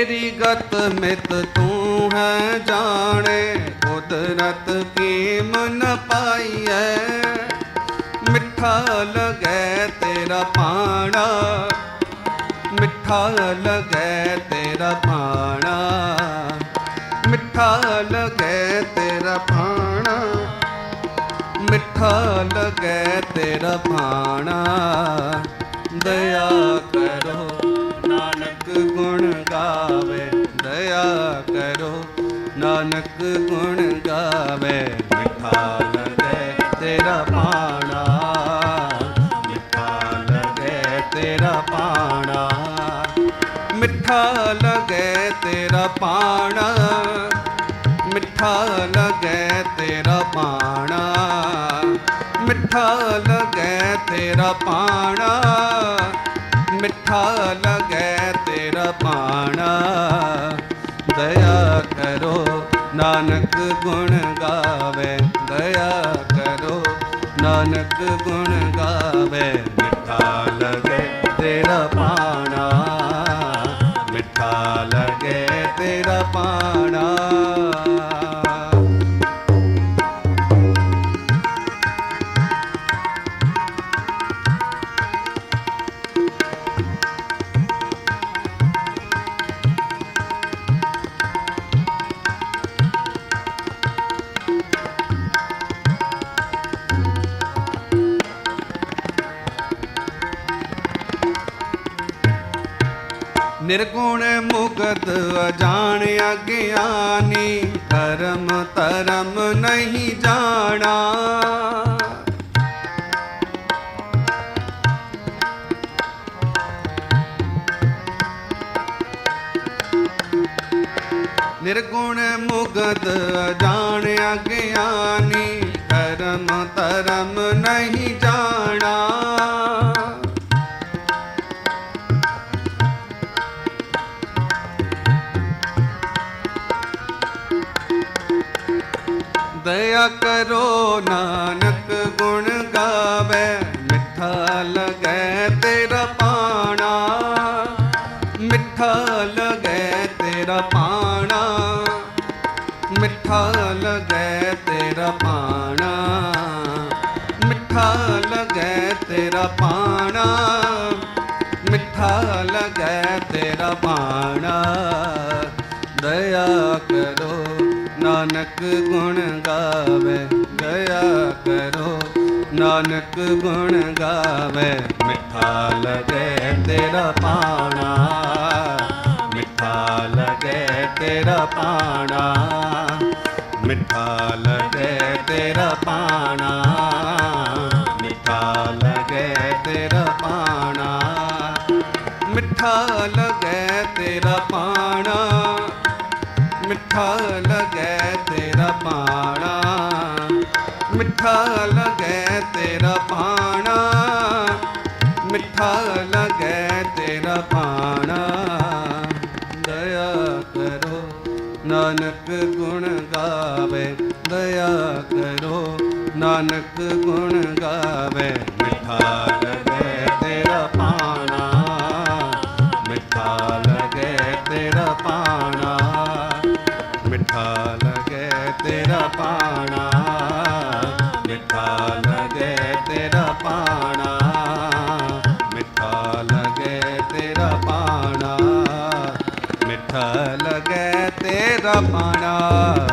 ਤੇਰੀ ਗਤ ਮਿਤ ਤੂੰ ਹੈ ਜਾਣੇ ਕੁਦਰਤ ਕੀ ਮਨ ਪਾਈਐ? ਮਿੱਠਾ ਲਗੈ ਤੇਰਾ ਪਾਣਾ, ਮਿੱਠਾ ਲਗੈ ਤੇਰਾ ਪਾਣਾ, ਮਿੱਠਾ ਲਗੈ ਤੇਰਾ ਪਾਣਾ, ਮਿੱਠਾ ਲਗੈ ਤੇਰਾ ਭਾਣਾ ਦਇਆ ਕਰੋ। ਗੁਣ ਗਾਵੇ, ਦਇਆ ਕਰੋ। ਨਾਨਕ ਗੁਣ ਗਾਵੇ, ਮਿੱਠਾ ਲਗੈ ਤੇਰਾ ਪਾਣਾ। ਮਿੱਠਾ ਲਗੈ ਤੇਰਾ ਪਾਣਾ। ਮਿੱਠਾ ਲਗੈ ਤੇਰਾ ਪਾਣਾ। ਮਿੱਠਾ ਲਗੈ ਤੇਰਾ ਪਾਣਾ। ਮਿੱਠਾ ਲਗੈ ਤੇਰਾ ਪਾਣਾ। ਮਿੱਠਾ ਲਗੈ ਪਾਣਾ। ਦਇਆ ਕਰੋ, ਨਾਨਕ ਗੁਣ ਗਾਵੇ। ਦਇਆ ਕਰੋ, ਨਾਨਕ ਗੁਣ ਗਾਵੇ। ਮਿੱਠਾ ਲਗੈ ਤੇਰਾ ਪਾਣਾ। ਮਿੱਠਾ ਲਗੇ ਤੇਰਾ ਪਾਣਾ। ਨਿਰਗੁਣ ਮੁਗਤ ਅਜਾਣ ਅਗਿਆਨੀ, ਧਰਮ ਧਰਮ ਨਹੀਂ ਜਾਣਾ। ਨਿਰਗੁਣ ਮੁਗਤ ਅਜਾਣ ਅਗਿਆਨੀ, ਧਰਮ ਧਰਮ ਨਹੀਂ ਜਾਣਾ। ਦਇਆ ਕਰੋ ਨਾਨਕ ਗੁਣ ਗਾਵੇ, ਮਿੱਠਾ ਲਗੈ ਤੇਰਾ ਪਾਣਾ। ਮਿੱਠਾ ਲਗੈ ਤੇਰਾ ਪਾਣਾ। ਮਿੱਠਾ ਲਗੈ ਤੇਰਾ ਪਾਣਾ। ਮਿੱਠਾ ਲਗੈ ਤੇਰਾ ਪਾਣਾ। ਮਿੱਠਾ ਲਗੈ ਤੇਰਾ ਪਾਣਾ। ਨਾਨਕ ਗੁਣ ਗਾਵੇ, ਦਇਆ ਕਰੋ। ਨਾਨਕ ਗੁਣ ਗਾਵੇ, ਮਿੱਠਾ ਲਗੇ ਤੇਰਾ ਪਾਣਾ। ਮਿੱਠਾ ਲਗੇ ਤੇਰਾ ਪਾਣਾ। ਮਿੱਠਾ ਲਗੇ ਤੇਰਾ ਪਾਣਾ। ਮਿੱਠਾ ਲਗੇ ਤੇਰਾ ਪਾਣਾ। ਮਿੱਠਾ ਲਗੇ ਤੇਰਾ ਪਾਣਾ। ਮਿੱਠਾ ਲਗੈ ਤੇਰਾ ਪਾਣਾ। ਮਿੱਠਾ ਲਗੈ ਤੇਰਾ ਪਾਣਾ। ਮਿੱਠਾ ਲਗੈ ਤੇਰਾ ਪਾਣਾ। ਦਇਆ ਕਰੋ, ਨਾਨਕ ਗੁਣ ਗਾਵੇ। ਦਇਆ ਕਰੋ, ਨਾਨਕ ਗੁਣ ਗਾਵੇ। ਮਿੱਠਾ ਲਗੈ ਤੇਰਾ ਪਾਣਾ। ਮਿੱਠਾ ਲਗੈ ਤੇਰਾ ਪਾਣਾ ਪਾਣਾ। ਮਿੱਠਾ ਲਗੇ ਤੇਰਾ ਪਾਣਾ। ਮਿੱਠਾ ਲਗੇ ਤੇਰਾ ਪਾਣਾ। ਮਿੱਠਾ ਲਗੇ ਤੇਰਾ ਪਾਣਾ।